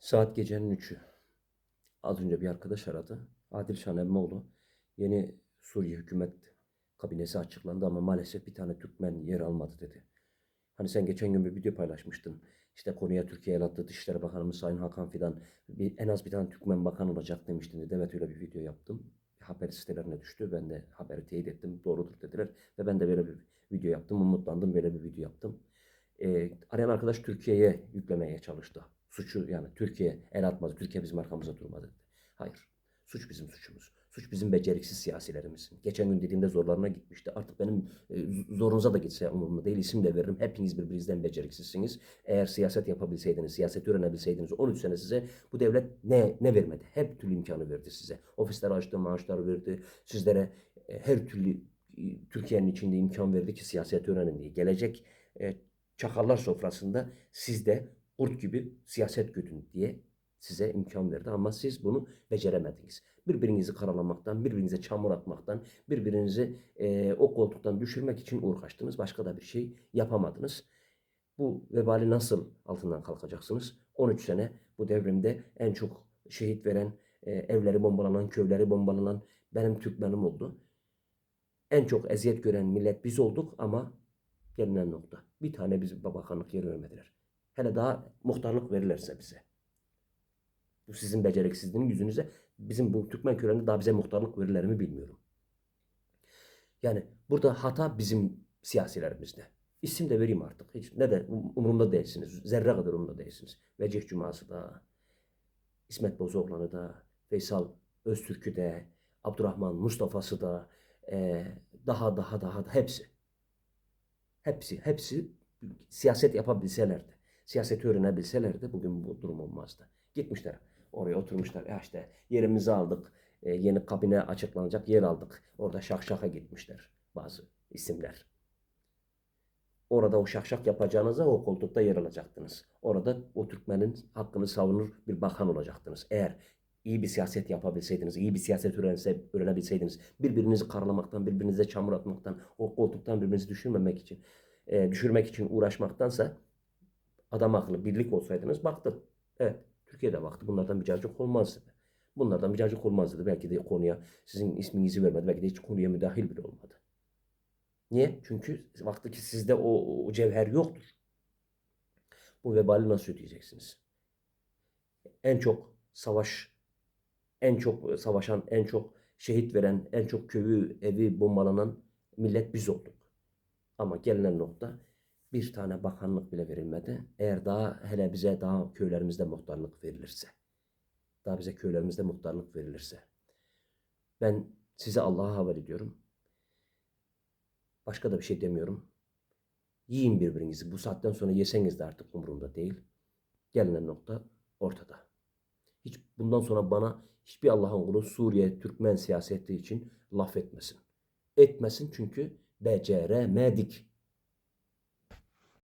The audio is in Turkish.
Saat gecenin üçü. Az önce bir arkadaş aradı. Adil Şan Emmoğlu. Yeni Suriye hükümet kabinesi açıklandı ama maalesef bir tane Türkmen yer almadı dedi. Hani sen geçen gün bir video paylaşmıştın. İşte konuya Türkiye el attı. Dışişleri Bakanımız Sayın Hakan Fidan bir, en az bir tane Türkmen bakan olacak demiştin dedi. Evet öyle bir video yaptım. Haber sitelerine düştü. Ben de haberi teyit ettim. Doğrudur dediler. Ve ben de böyle bir video yaptım. Umutlandım. Böyle bir video yaptım. Ee, arayan arkadaş Türkiye'ye yüklemeye çalıştı. Suçu yani Türkiye el atmadı. Türkiye bizim arkamıza durmadı. Hayır. Suç bizim suçumuz. Suç bizim beceriksiz siyasilerimizin. Geçen gün dediğimde zorlarına gitmişti. Artık benim e, zorunuza da gitse umurumda değil. İsim de veririm. Hepiniz birbirinizden beceriksizsiniz. Eğer siyaset yapabilseydiniz, siyaset öğrenebilseydiniz 13 sene size bu devlet ne ne vermedi? Hep türlü imkanı verdi size. Ofisler açtı, maaşlar verdi. Sizlere e, her türlü e, Türkiye'nin içinde imkan verdi ki siyaset öğrenin diye. Gelecek e, çakallar sofrasında siz de kurt gibi siyaset güdün diye size imkan verdi ama siz bunu beceremediniz. Birbirinizi karalamaktan, birbirinize çamur atmaktan, birbirinizi e, o koltuktan düşürmek için uğraştınız. Başka da bir şey yapamadınız. Bu vebali nasıl altından kalkacaksınız? 13 sene bu devrimde en çok şehit veren, e, evleri bombalanan, köyleri bombalanan benim Türkmenim oldu. En çok eziyet gören millet biz olduk ama gelinen nokta. Bir tane bizi bakanlık yeri vermediler. Hele daha muhtarlık verirlerse bize. Bu sizin beceriksizliğinin yüzünüze bizim bu Türkmen köylerinde daha bize muhtarlık verirler mi bilmiyorum. Yani burada hata bizim siyasilerimizde. İsim de vereyim artık. Hiç ne de um- umurumda değilsiniz. Zerre kadar umurumda değilsiniz. Vecih Cuması da, İsmet Bozoğlan'ı da, Veysel Öztürk'ü de, Abdurrahman Mustafa'sı da, eee, daha daha daha da hepsi. Hepsi, hepsi siyaset yapabilselerdi, siyaseti öğrenebilselerdi bugün bu durum olmazdı. Gitmişler oraya oturmuşlar. Ya işte yerimizi aldık. e, yeni kabine açıklanacak yer aldık. Orada şakşaka gitmişler bazı isimler. Orada o şakşak yapacağınıza o koltukta yer alacaktınız. Orada o Türkmenin hakkını savunur bir bakan olacaktınız. Eğer iyi bir siyaset yapabilseydiniz, iyi bir siyaset öğrense, öğrenebilseydiniz, birbirinizi karalamaktan, birbirinize çamur atmaktan, o koltuktan birbirinizi düşürmemek için, e, düşürmek için uğraşmaktansa adam akıllı birlik olsaydınız baktı. Evet, Türkiye'de baktı. Bunlardan bir cacık olmaz. Bunlardan bir cacık olmaz. Belki de konuya sizin isminizi vermedi. Belki de hiç konuya müdahil bile olmadı. Niye? Çünkü vakti ki sizde o, o cevher yoktur. Bu vebali nasıl ödeyeceksiniz? En çok savaş, en çok savaşan, en çok şehit veren, en çok köyü, evi bombalanan millet biz olduk. Ama gelinen nokta bir tane bakanlık bile verilmedi. Eğer daha hele bize daha köylerimizde muhtarlık verilirse, daha bize köylerimizde muhtarlık verilirse, ben size Allah'a havale ediyorum. Başka da bir şey demiyorum. Yiyin birbirinizi. Bu saatten sonra yeseniz de artık umurumda değil. Gelinen nokta ortada. Hiç bundan sonra bana hiçbir Allah'ın kulu Suriye, Türkmen siyaseti için laf etmesin. Etmesin çünkü beceremedik.